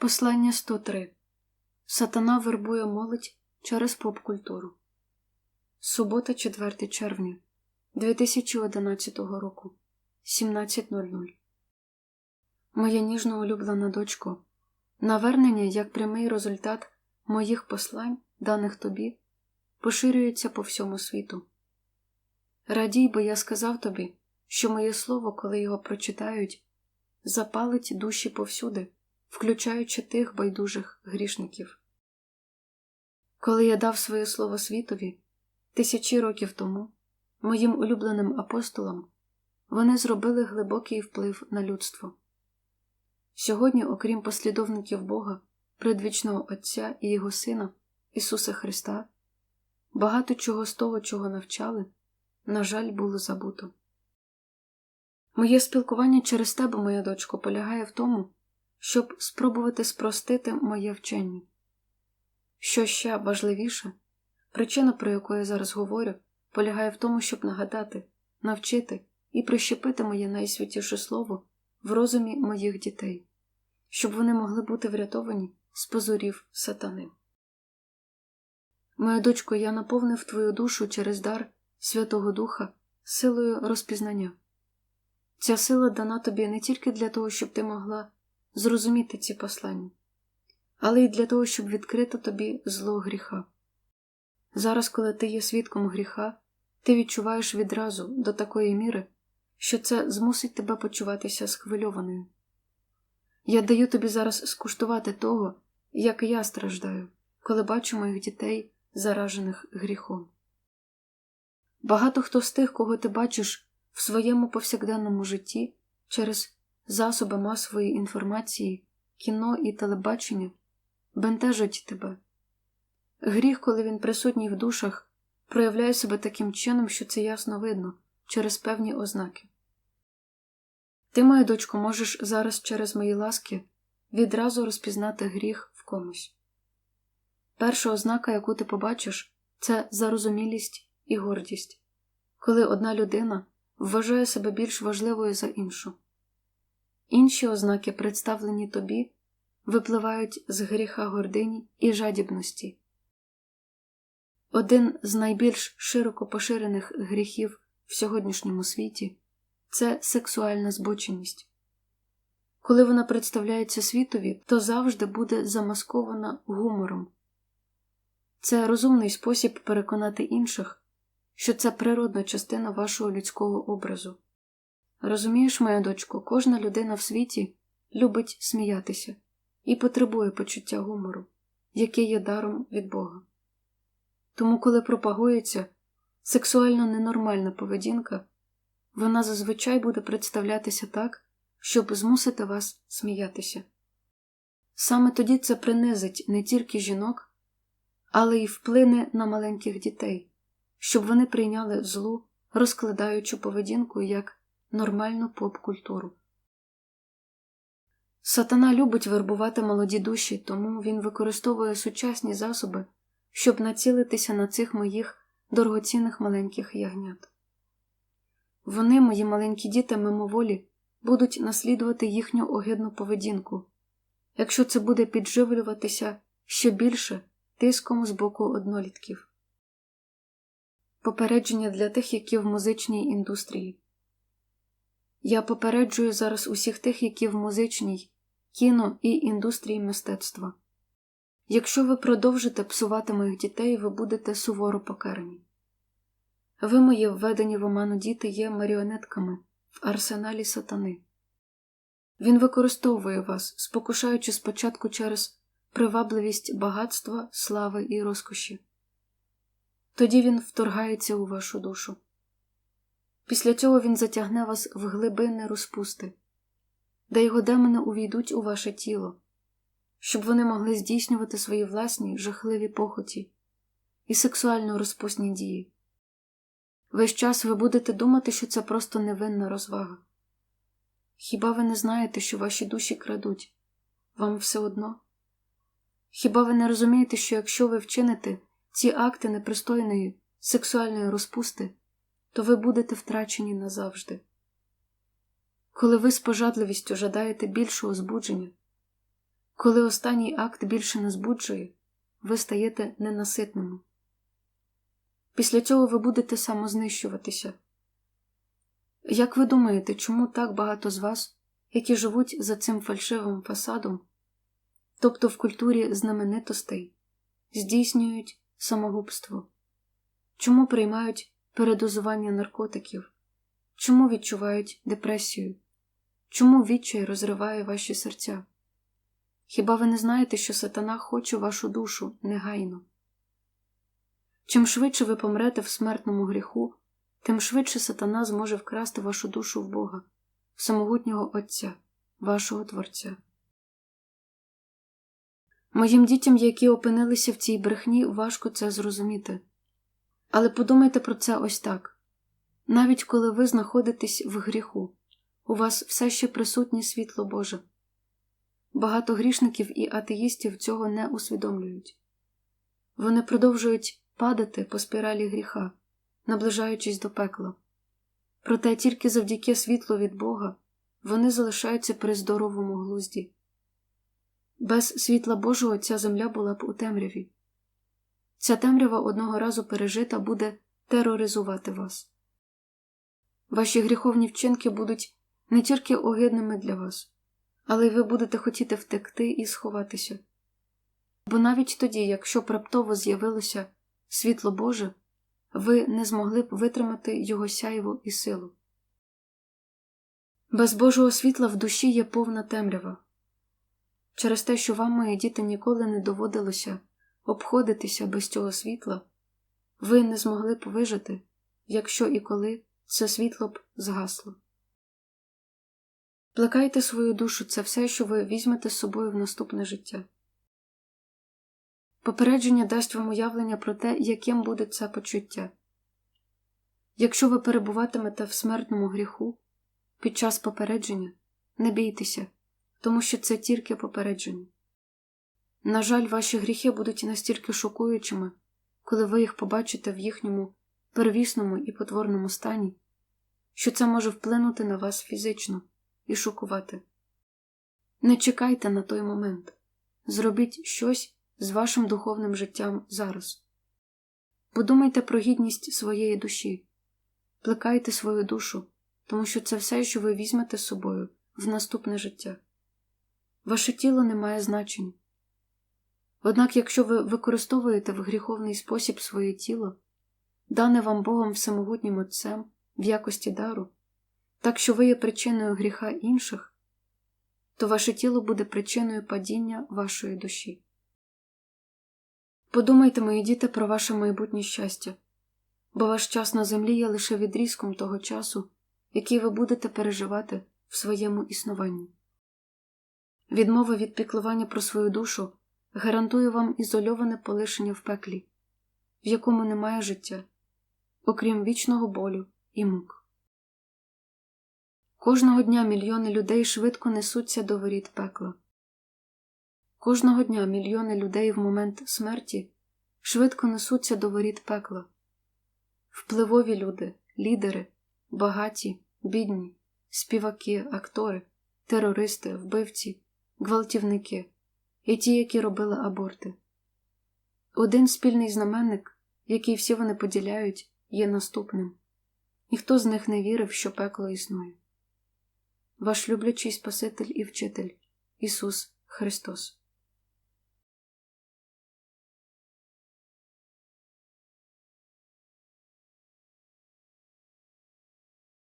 Послання 103. Сатана вербує молодь через поп-культуру. Субота, 4 червня 2011 року. 17.00. Моя ніжно улюблена дочко. Навернення як прямий результат моїх послань, даних тобі, поширюється по всьому світу. Радій, бо я сказав тобі, що моє слово, коли його прочитають, запалить душі повсюди включаючи тих байдужих грішників. Коли я дав своє слово світові тисячі років тому, моїм улюбленим апостолам, вони зробили глибокий вплив на людство. Сьогодні, окрім послідовників Бога, предвічного Отця і Його Сина, Ісуса Христа, багато чого з того, чого навчали, на жаль, було забуто. Моє спілкування через тебе, моя дочко, полягає в тому, щоб спробувати спростити моє вчення. Що ще важливіше, причина, про яку я зараз говорю, полягає в тому, щоб нагадати, навчити і прищепити моє найсвятіше слово в розумі моїх дітей, щоб вони могли бути врятовані з позорів сатани. Моя дочко, я наповнив твою душу через дар Святого Духа силою розпізнання. Ця сила дана тобі не тільки для того, щоб ти могла зрозуміти ці послання, але й для того, щоб відкрити тобі зло гріха. Зараз, коли ти є свідком гріха, ти відчуваєш відразу до такої міри, що це змусить тебе почуватися схвильованою. Я даю тобі зараз скуштувати того, як я страждаю, коли бачу моїх дітей, заражених гріхом. Багато хто з тих, кого ти бачиш в своєму повсякденному житті через засоби масової інформації, кіно і телебачення бентежать тебе. Гріх, коли він присутній в душах, проявляє себе таким чином, що це ясно видно через певні ознаки. Ти, моя дочко, можеш зараз через мої ласки відразу розпізнати гріх в комусь. Перша ознака, яку ти побачиш, це зарозумілість і гордість, коли одна людина вважає себе більш важливою за іншу. Інші ознаки, представлені тобі, випливають з гріха гордині і жадібності. Один з найбільш широко поширених гріхів в сьогоднішньому світі це сексуальна збоченість. Коли вона представляється світові, то завжди буде замаскована гумором. Це розумний спосіб переконати інших, що це природна частина вашого людського образу. Розумієш, моя дочко, кожна людина в світі любить сміятися і потребує почуття гумору, яке є даром від Бога. Тому, коли пропагується сексуально ненормальна поведінка, вона зазвичай буде представлятися так, щоб змусити вас сміятися. Саме тоді це принизить не тільки жінок, але й вплине на маленьких дітей, щоб вони прийняли злу, розкладаючу поведінку як нормальну поп-культуру. Сатана любить вербувати молоді душі, тому він використовує сучасні засоби, щоб націлитися на цих моїх дорогоцінних маленьких ягнят. Вони, мої маленькі діти, мимоволі, будуть наслідувати їхню огидну поведінку, якщо це буде підживлюватися ще більше тиском з боку однолітків. Попередження для тих, які в музичній індустрії. Я попереджую зараз усіх тих, які в музичній, кіно і індустрії мистецтва. Якщо ви продовжите псувати моїх дітей, ви будете суворо покарані. Ви, мої введені в оману діти, є маріонетками в арсеналі сатани. Він використовує вас, спокушаючи спочатку через привабливість багатства, слави і розкоші. Тоді він вторгається у вашу душу. Після цього він затягне вас в глибини розпусти, де його демони увійдуть у ваше тіло, щоб вони могли здійснювати свої власні жахливі похоті і сексуально розпусні дії. Весь час ви будете думати, що це просто невинна розвага. Хіба ви не знаєте, що ваші душі крадуть? Вам все одно? Хіба ви не розумієте, що якщо ви вчините ці акти непристойної сексуальної розпусти, то ви будете втрачені назавжди. Коли ви з пожадливістю жадаєте більшого збудження, Коли останній акт більше не збуджує, ви стаєте ненаситними. Після цього ви будете самознищуватися. Як ви думаєте, чому так багато з вас, які живуть за цим фальшивим фасадом, тобто в культурі знаменитостей, здійснюють самогубство? Чому приймають передозування наркотиків? Чому відчувають депресію? Чому відчай розриває ваші серця? Хіба ви не знаєте, що сатана хоче вашу душу негайно? Чим швидше ви помрете в смертному гріху, тим швидше сатана зможе вкрасти вашу душу в Бога, в самогутнього Отця, вашого Творця. Моїм дітям, які опинилися в цій брехні, важко це зрозуміти. Але подумайте про це ось так навіть коли ви знаходитесь в гріху, у вас все ще присутнє світло Боже. Багато грішників і атеїстів цього не усвідомлюють. Вони продовжують падати по спіралі гріха, наближаючись до пекла. Проте тільки завдяки світлу від Бога вони залишаються при здоровому глузді. Без світла Божого ця земля була б у темряві. Ця темрява одного разу пережита буде тероризувати вас. Ваші гріховні вчинки будуть не тільки огидними для вас, але й ви будете хотіти втекти і сховатися. Бо навіть тоді, якщо раптово з'явилося світло Боже, ви не змогли б витримати його сяйву і силу. Без Божого світла в душі є повна темрява. Через те, що вам, мої діти, ніколи не доводилося обходитися без цього світла, ви не змогли б вижити, якщо і коли це світло б згасло. Плекайте свою душу це все, що ви візьмете з собою в наступне життя. Попередження дасть вам уявлення про те, яким буде це почуття. Якщо ви перебуватимете в смертному гріху під час попередження, не бійтеся, тому що це тільки попередження. На жаль, ваші гріхи будуть настільки шокуючими, коли ви їх побачите в їхньому первісному і потворному стані, що це може вплинути на вас фізично і шокувати. Не чекайте на той момент, зробіть щось з вашим духовним життям зараз. Подумайте про гідність своєї душі, плекайте свою душу, тому що це все, що ви візьмете з собою в наступне життя. Ваше тіло не має значення. Однак, якщо ви використовуєте в гріховний спосіб своє тіло, дане вам Богом всемогутнім Отцем в якості дару, так що ви є причиною гріха інших, то ваше тіло буде причиною падіння вашої душі. Подумайте, мої діти, про ваше майбутнє щастя, бо ваш час на землі є лише відрізком того часу, який ви будете переживати в своєму існуванні. Відмова від піклування про свою душу гарантує вам ізольоване полишення в пеклі, в якому немає життя, окрім вічного болю і мук. Кожного дня мільйони людей швидко несуться до воріт пекла. Кожного дня мільйони людей в момент смерті швидко несуться до воріт пекла. Впливові люди, лідери, багаті, бідні, співаки, актори, терористи, вбивці, гвалтівники і ті, які робили аборти. Один спільний знаменник, який всі вони поділяють, є наступним ніхто з них не вірив, що пекло існує. Ваш люблячий Спаситель і Вчитель Ісус Христос.